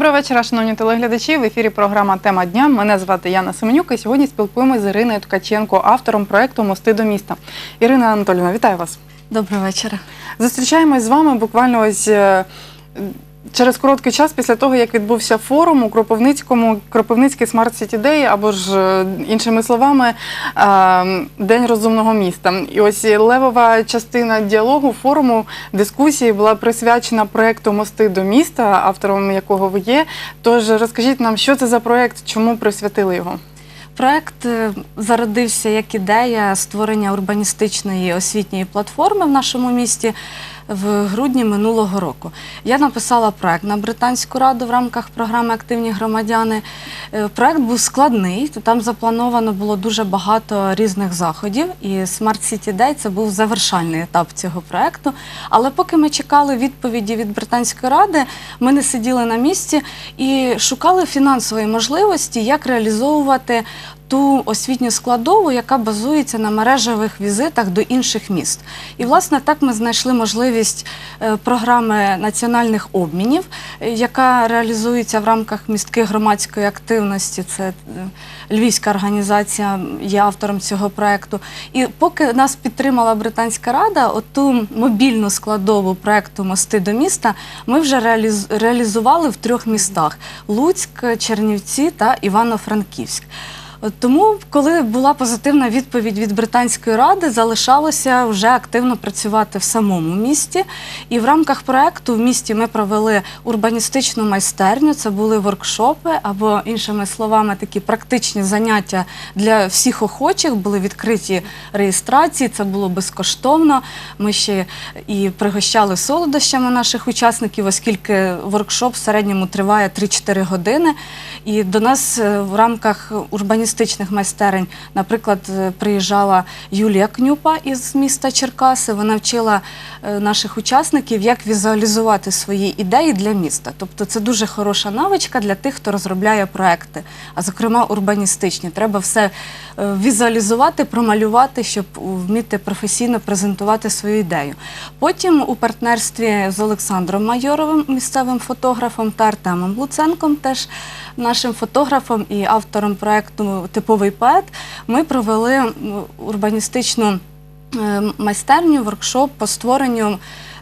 Доброго вечора, шановні телеглядачі. В ефірі програма Тема дня. Мене звати Яна Семенюк. І сьогодні спілкуємося з Іриною Ткаченко, автором проекту Мости до міста. Ірина Анатолійовна, вітаю вас. Доброго вечора. Зустрічаємось з вами буквально ось е, через короткий час після того, як відбувся форум у Кропивницькому Кропивницький Смарт Сіті Дей, або ж е, іншими словами, е, День розумного міста. І ось левова частина діалогу форуму дискусії була присвячена проекту Мости до міста, автором якого ви є. Тож розкажіть нам, що це за проект, чому присвятили його? Проект е, зародився як ідея створення урбаністичної освітньої платформи в нашому місті в грудні минулого року. Я написала проект на британську раду в рамках програми Активні громадяни. Е, Проект був складний, там заплановано було дуже багато різних заходів, і Smart City Day це був завершальний етап цього проекту. Але поки ми чекали відповіді від британської ради, ми не сиділи на місці і шукали фінансової можливості, як реалізовувати ту освітню складову, яка базується на мережевих візитах до інших міст. І, власне, так ми знайшли можливість е, програми національних обмінів, е, яка реалізується в рамках містких громадської активності. Це е, львівська організація є автором цього проекту. І поки нас підтримала британська рада, оту мобільну складову проекту Мости до міста ми вже реаліз- реалізували в трьох містах: Луцьк, Чернівці та Івано-Франківськ. Тому, коли була позитивна відповідь від британської ради, залишалося вже активно працювати в самому місті. І в рамках проекту в місті ми провели урбаністичну майстерню. Це були воркшопи або іншими словами, такі практичні заняття для всіх охочих. Були відкриті реєстрації. Це було безкоштовно. Ми ще і пригощали солодощами наших учасників, оскільки воркшоп в середньому триває 3-4 години. І до нас е, в рамках урбаністичних майстерень, наприклад, е, приїжджала Юлія Кнюпа із міста Черкаси. Вона вчила е, наших учасників, як візуалізувати свої ідеї для міста. Тобто це дуже хороша навичка для тих, хто розробляє проекти, а зокрема урбаністичні. Треба все е, візуалізувати, промалювати, щоб вміти професійно презентувати свою ідею. Потім у партнерстві з Олександром Майоровим, місцевим фотографом та Артемом Луценком, теж нашим фотографом і автором проекту Типовий поет, ми провели урбаністичну е, майстерню, воркшоп по створенню.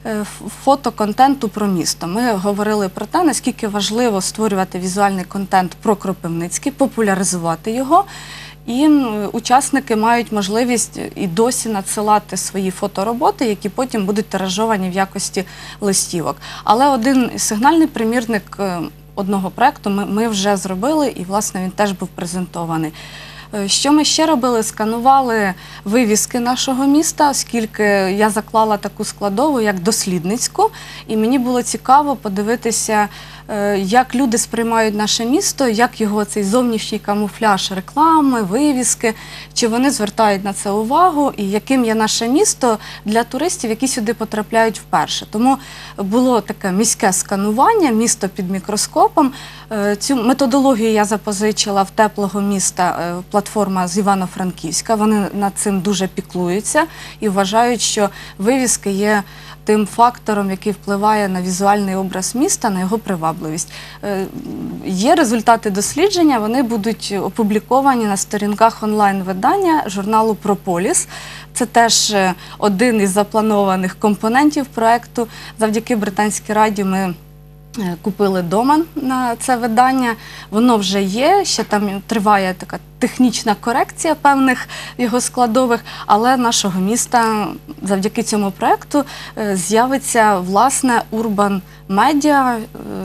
е, Фотоконтенту про місто. Ми говорили про те, наскільки важливо створювати візуальний контент про Кропивницький, популяризувати його. І учасники мають можливість і досі надсилати свої фотороботи, які потім будуть тиражовані в якості листівок. Але один сигнальний примірник е, одного проекту ми, ми вже зробили, і власне він теж був презентований. Е, Що ми ще робили? Сканували вивіски нашого міста, оскільки я заклала таку складову, як дослідницьку, і мені було цікаво подивитися, як люди сприймають наше місто, як його цей зовнішній камуфляж реклами, вивіски, чи вони звертають на це увагу, і яким є наше місто для туристів, які сюди потрапляють вперше. Тому було таке міське сканування, місто під мікроскопом. Е, Цю методологію я запозичила в теплого міста е, платформа з Івано-Франківська. Вони над цим дуже піклуються і вважають, що вивіски є тим фактором, який впливає на візуальний образ міста, на його привабливість. Е, Є результати дослідження, вони будуть опубліковані на сторінках онлайн-видання журналу Прополіс. Це теж е, один із запланованих компонентів проекту. Завдяки британській раді ми. е, Купили домен на це видання, воно вже є. Ще там триває така технічна корекція певних його складових, але нашого міста завдяки цьому проекту е, з'явиться власне урбан медіа,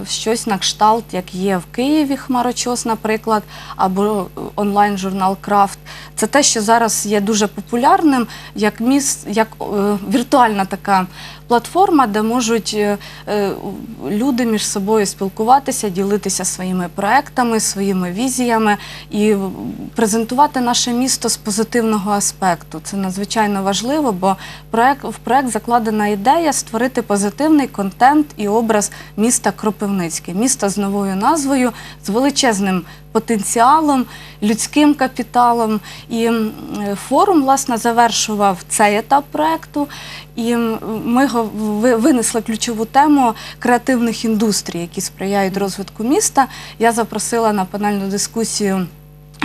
щось на кшталт, як є в Києві Хмарочос, наприклад, або онлайн-журнал Крафт. Це те, що зараз є дуже популярним, як міс, як е, віртуальна така платформа, де можуть е, люди між собою спілкуватися, ділитися своїми проектами, своїми візіями і презентувати наше місто з позитивного аспекту. Це надзвичайно важливо, бо в проект закладена ідея створити позитивний контент і образ. міста Кропивницьке, міста з новою назвою, з величезним потенціалом, людським капіталом. І форум власне завершував цей етап проекту. І ми винесли ключову тему креативних індустрій, які сприяють розвитку міста. Я запросила на панельну дискусію.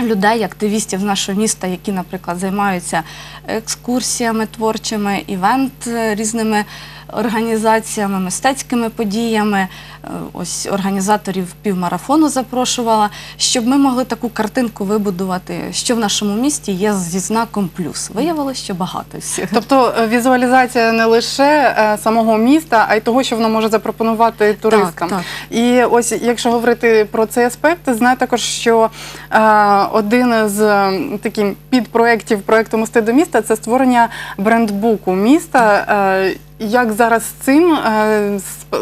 Людей, активістів з нашого міста, які, наприклад, займаються екскурсіями творчими, івент е, різними організаціями, мистецькими подіями. Е, Ось організаторів півмарафону запрошувала, щоб ми могли таку картинку вибудувати, що в нашому місті є зі знаком плюс. Виявилося, що багато всіх. Тобто е, візуалізація не лише е, самого міста, а й того, що воно може запропонувати туристам. так. І ось якщо говорити про цей аспект, знаю також, що один з таких підпроєктів проєкту Мости до міста це створення брендбуку міста. Як зараз з цим е,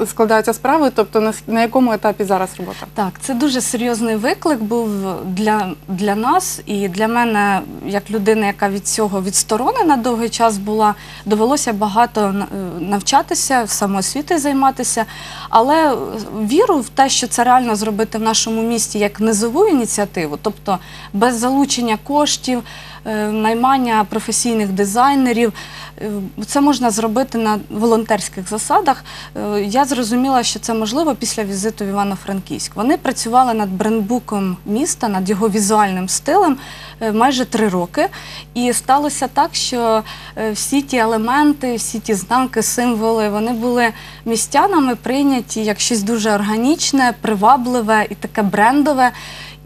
складаються справи? Тобто на, якому етапі зараз робота? Так, це дуже серйозний виклик був для, для нас і для мене, як людина, яка від цього відсторонена довгий час була, довелося багато на- навчатися, самоосвітою займатися. Але віру в те, що це реально зробити в нашому місті як низову ініціативу, тобто без залучення коштів, е, наймання професійних дизайнерів, е, це можна зробити на волонтерських засадах. Е, Я зрозуміла, що це можливо після візиту в Івано-Франківськ. Вони працювали над брендбуком міста, над його візуальним стилем е, майже три роки. І сталося так, що е, всі ті елементи, всі ті знаки, символи, вони були містянами прийняті як щось дуже органічне, привабливе і таке брендове.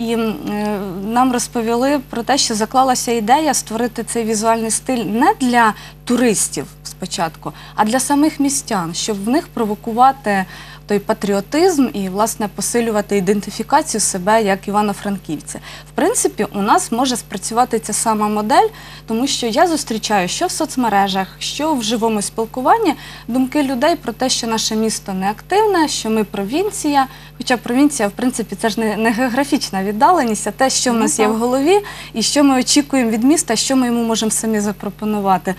І е, нам розповіли про те, що заклалася ідея створити цей візуальний стиль не для туристів спочатку, а для самих містян, щоб в них провокувати той патріотизм і, власне, посилювати ідентифікацію себе як Івано-Франківця. В принципі, у нас може спрацювати ця сама модель, тому що я зустрічаю що в соцмережах, що в живому спілкуванні думки людей про те, що наше місто не активне, що ми провінція. Хоча провінція, в принципі, це ж не, не географічна віддаленість, а те, що в Ну, нас є в голові, і що ми очікуємо від міста, що ми йому можемо самі запропонувати.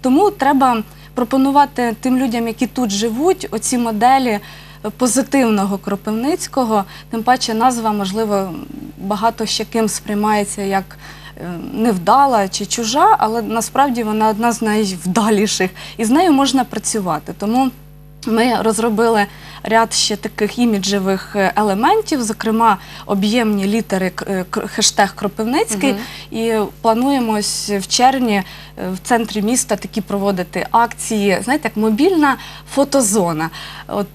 Тому треба пропонувати тим людям, які тут живуть, оці моделі позитивного Кропивницького. Тим паче назва, можливо, багато ще ким сприймається як е, невдала чи чужа, але насправді вона одна з найвдаліших, і з нею можна працювати. Тому ми розробили ряд ще таких іміджевих е, елементів, зокрема об'ємні літери е, хештег Кропивницький. Мгм. І плануємо в червні е, в центрі міста такі проводити акції, знаєте, як мобільна фотозона. От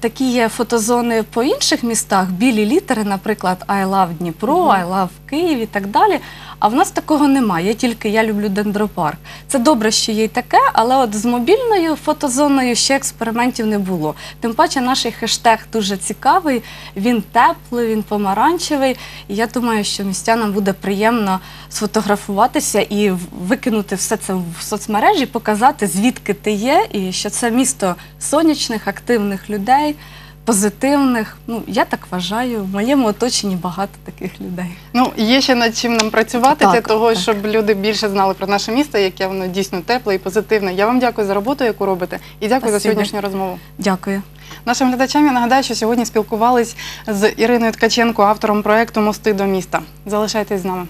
такі є фотозони по інших містах, білі літери, наприклад, I love Дніпро, I love Київ і так далі. А в нас такого немає, тільки я люблю дендропарк. Це добре, що є й таке, але от з мобільною фотозоною ще експериментів не було. Тим паче наш хештег дуже цікавий, він теплий, він помаранчевий. І я думаю, що містянам буде приємно сфотографуватися і викинути все це в соцмережі, показати, звідки ти є, і що це місто сонячних, активних людей. Позитивних, ну я так вважаю, в моєму оточенні багато таких людей. Ну, є ще над чим нам працювати Так, для того, так. щоб люди більше знали про наше місто, яке воно дійсно тепле і позитивне. Я вам дякую за роботу, яку робите, і дякую за сьогоднішню розмову. Дякую. Нашим глядачам я нагадаю, що сьогодні спілкувались з Іриною Ткаченко, автором проекту Мости до міста. Залишайтесь з нами.